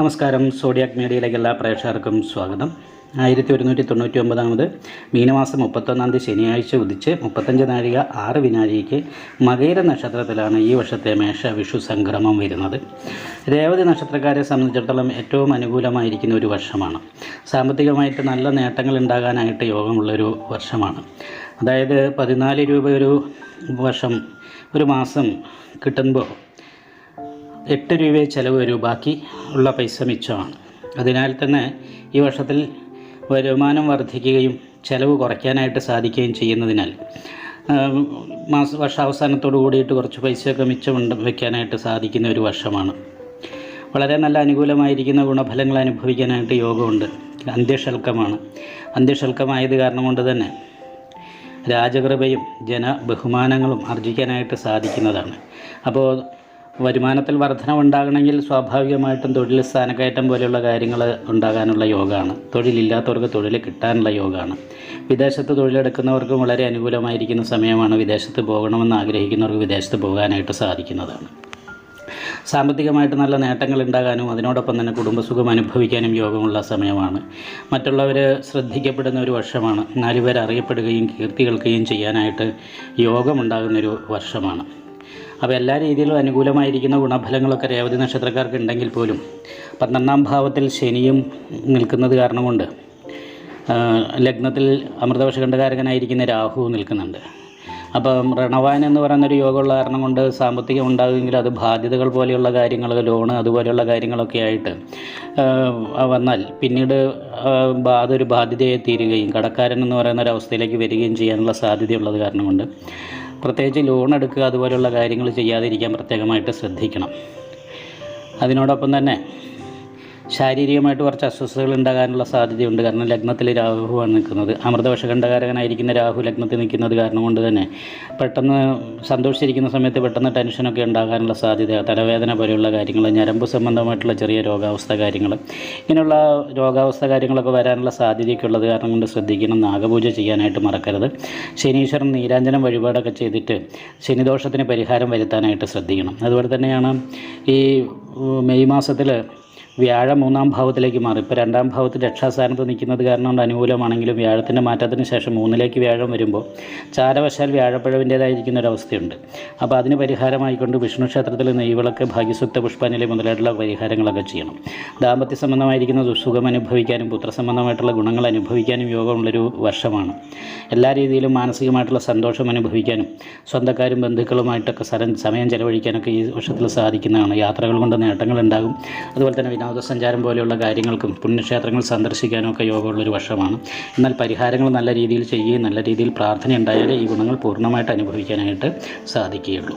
നമസ്കാരം. സോഡിയാക് മീഡിയയിലേക്ക് എല്ലാ പ്രേക്ഷകർക്കും സ്വാഗതം. ആയിരത്തി ഒരുന്നൂറ്റി തൊണ്ണൂറ്റി ഒമ്പതാമത് മീനമാസം മുപ്പത്തൊന്നാം തീയതി ശനിയാഴ്ച ഉദിച്ച് മുപ്പത്തഞ്ച് നാഴിക ആറ് വിനാഴിക്ക് മകേര നക്ഷത്രത്തിലാണ് ഈ വർഷത്തെ മേഷ വിഷു സംക്രമം വരുന്നത്. രേവതി നക്ഷത്രക്കാരെ സംബന്ധിച്ചിടത്തോളം ഏറ്റവും അനുകൂലമായിരിക്കുന്ന ഒരു വർഷമാണ്. സാമ്പത്തികമായിട്ട് നല്ല നേട്ടങ്ങൾ ഉണ്ടാകാനായിട്ട് യോഗമുള്ളൊരു വർഷമാണ്. അതായത് പതിനാല് രൂപ ഒരു വർഷം ഒരു മാസം കിട്ടുമ്പോൾ എട്ട് രൂപയെ ചിലവ് വരൂ. ബാക്കി ഉള്ള പൈസ മിച്ചമാണ്. അതിനാൽ തന്നെ ഈ വർഷത്തിൽ വരുമാനം വർദ്ധിക്കുകയും ചിലവ് കുറയ്ക്കാനായിട്ട് സാധിക്കുകയും ചെയ്യുന്നതിനാൽ മാസ വർഷാവസാനത്തോടു കൂടിയിട്ട് കുറച്ച് പൈസയൊക്കെ മിച്ചമുണ്ട് വയ്ക്കാനായിട്ട് സാധിക്കുന്ന ഒരു വർഷമാണ്. വളരെ നല്ല അനുകൂലമായിരിക്കുന്ന ഗുണഫലങ്ങൾ അനുഭവിക്കാനായിട്ട് യോഗമുണ്ട്. അന്ത്യഷൽക്കമാണ്. അന്ത്യഷൽക്കമായത് കാരണം കൊണ്ട് തന്നെ രാജകൃപയും ജന ബഹുമാനങ്ങളും ആർജിക്കാനായിട്ട് സാധിക്കുന്നതാണ്. അപ്പോൾ വരുമാനത്തിൽ വർധനവുണ്ടാകണമെങ്കിൽ സ്വാഭാവികമായിട്ടും തൊഴിൽ സ്ഥാനക്കയറ്റം പോലെയുള്ള കാര്യങ്ങൾ ഉണ്ടാകാനുള്ള യോഗമാണ്. തൊഴിലില്ലാത്തവർക്ക് തൊഴിൽ കിട്ടാനുള്ള യോഗമാണ്. വിദേശത്ത് തൊഴിലെടുക്കുന്നവർക്കും വളരെ അനുകൂലമായിരിക്കുന്ന സമയമാണ് വിദേശത്ത് പോകണമെന്ന് ആഗ്രഹിക്കുന്നവർക്ക് വിദേശത്ത് പോകാനായിട്ട് സാധിക്കുന്നതാണ്. സാമ്പത്തികമായിട്ട് നല്ല നേട്ടങ്ങൾ ഉണ്ടാകാനും അതിനോടൊപ്പം തന്നെ കുടുംബസുഖം അനുഭവിക്കാനും യോഗമുള്ള സമയമാണ്. മറ്റുള്ളവർ ശ്രദ്ധിക്കപ്പെടുന്ന ഒരു വർഷമാണ്. നാലുപേർ അറിയപ്പെടുകയും കീർത്തി കേൾക്കുകയും ചെയ്യാനായിട്ട് യോഗമുണ്ടാകുന്നൊരു വർഷമാണ്. അപ്പോൾ എല്ലാ രീതിയിലും അനുകൂലമായിരിക്കുന്ന ഗുണഫലങ്ങളൊക്കെ രേവതി നക്ഷത്രക്കാർക്ക് ഉണ്ടെങ്കിൽ പോലും പന്ത്രണ്ടാം ഭാവത്തിൽ ശനിയും നിൽക്കുന്നത് കാരണം കൊണ്ട് ലഗ്നത്തിൽ ലഗ്നത്തിൽ അമൃതവർഷകണ്ഠകാരകനായിരിക്കുന്ന രാഹു നിൽക്കുന്നുണ്ട്. അപ്പം റണവാൻ എന്ന് പറയുന്നൊരു യോഗമുള്ള കാരണം കൊണ്ട് സാമ്പത്തികം ഉണ്ടാകുമെങ്കിൽ അത് ബാധ്യതകൾ പോലെയുള്ള കാര്യങ്ങൾ ലോണ് അതുപോലെയുള്ള കാര്യങ്ങളൊക്കെ ആയിട്ട് വന്നാൽ പിന്നീട് ഒരു അതൊരു ബാധ്യതയായി തീരുകയും കടക്കാരൻ എന്ന് പറയുന്ന ഒരു അവസ്ഥയിലേക്ക് വരികയും ചെയ്യാനുള്ള സാധ്യതയുള്ളത് കാരണം കൊണ്ട് പ്രത്യേകിച്ച് ലോൺ എടുക്കുക അതുപോലെയുള്ള കാര്യങ്ങൾ ചെയ്യാതിരിക്കാൻ പ്രത്യേകമായിട്ട് ശ്രദ്ധിക്കണം. അതിനോടൊപ്പം തന്നെ ശാരീരികമായിട്ട് കുറച്ച് അസ്വസ്ഥതകൾ ഉണ്ടാകാനുള്ള സാധ്യതയുണ്ട്. കാരണം ലഗ്നത്തിൽ രാഹുവാണ് നിൽക്കുന്നത്. അമൃതവശകണ്ഠകാരകനായിരിക്കുന്ന രാഹു ലഗ്നത്തിൽ നിൽക്കുന്നത് കാരണം കൊണ്ട് തന്നെ പെട്ടെന്ന് സന്തോഷിച്ചിരിക്കുന്ന സമയത്ത് പെട്ടെന്ന് ടെൻഷനൊക്കെ ഉണ്ടാകാനുള്ള സാധ്യത തലവേദന പോലെയുള്ള കാര്യങ്ങൾ ഞരമ്പ് സംബന്ധമായിട്ടുള്ള ചെറിയ രോഗാവസ്ഥ കാര്യങ്ങൾ. ഇങ്ങനെയുള്ള രോഗാവസ്ഥ കാര്യങ്ങളൊക്കെ വരാനുള്ള സാധ്യതയൊക്കെ ഉള്ളത് കാരണം കൊണ്ട് ശ്രദ്ധിക്കണം. നാഗപൂജ ചെയ്യാനായിട്ട് മറക്കരുത്. ശനീശ്വരൻ നീരാഞ്ജനം വഴിപാടൊക്കെ ചെയ്തിട്ട് ശനിദോഷത്തിന് പരിഹാരം വരുത്താനായിട്ട് ശ്രദ്ധിക്കണം. അതുപോലെ തന്നെയാണ് ഈ മെയ് മാസത്തിൽ വ്യാഴം മൂന്നാം ഭാവത്തിലേക്ക് മാറി. ഇപ്പോൾ രണ്ടാം ഭാവത്തിൽ രക്ഷാസ്ഥാനത്ത് നിൽക്കുന്നത് കാരണം അനുകൂലമാണെങ്കിലും വ്യാഴത്തിന്റെ മാറ്റത്തിന് ശേഷം മൂന്നിലേക്ക് വ്യാഴം വരുമ്പോൾ ചാരവശാൽ വ്യാഴപ്പഴവിന്റേതായിരിക്കുന്ന ഒരവസ്ഥയുണ്ട്. അപ്പോൾ അതിന് പരിഹാരമായിക്കൊണ്ട് വിഷ്ണു ക്ഷേത്രത്തിൽ നെയ്വിളക്ക് ഭാഗ്യസുക്ത പുഷ്പാഞ്ജലി മുതലായിട്ടുള്ള പരിഹാരങ്ങളൊക്കെ ചെയ്യണം. ദാമ്പത്യ സംബന്ധമായിരിക്കുന്ന സുഖം അനുഭവിക്കാനും പുത്രസംബന്ധമായിട്ടുള്ള ഗുണങ്ങൾ അനുഭവിക്കാനും യോഗമുള്ളൊരു വർഷമാണ്. എല്ലാ രീതിയിലും മാനസികമായിട്ടുള്ള സന്തോഷം അനുഭവിക്കാനും സ്വന്തക്കാരും ബന്ധുക്കളുമായിട്ടൊക്കെ സമയം ചെലവഴിക്കാനൊക്കെ ഈ വർഷത്തിൽ സാധിക്കുന്നതാണ്. യാത്രകൾ കൊണ്ട് നേട്ടങ്ങൾ ഉണ്ടാകും അതുപോലെ തന്നെ വിനോദസഞ്ചാരം പോലെയുള്ള കാര്യങ്ങൾക്കും പുണ്യക്ഷേത്രങ്ങൾ സന്ദർശിക്കാനും ഒക്കെ യോഗമുള്ളൊരു വർഷമാണ്. എന്നാൽ പരിഹാരങ്ങൾ നല്ല രീതിയിൽ ചെയ്യുകയും നല്ല രീതിയിൽ പ്രാർത്ഥന ഉണ്ടായാലേ ഈ ഗുണങ്ങൾ പൂർണമായിട്ട് അനുഭവിക്കാനായിട്ട് സാധിക്കുകയുള്ളൂ.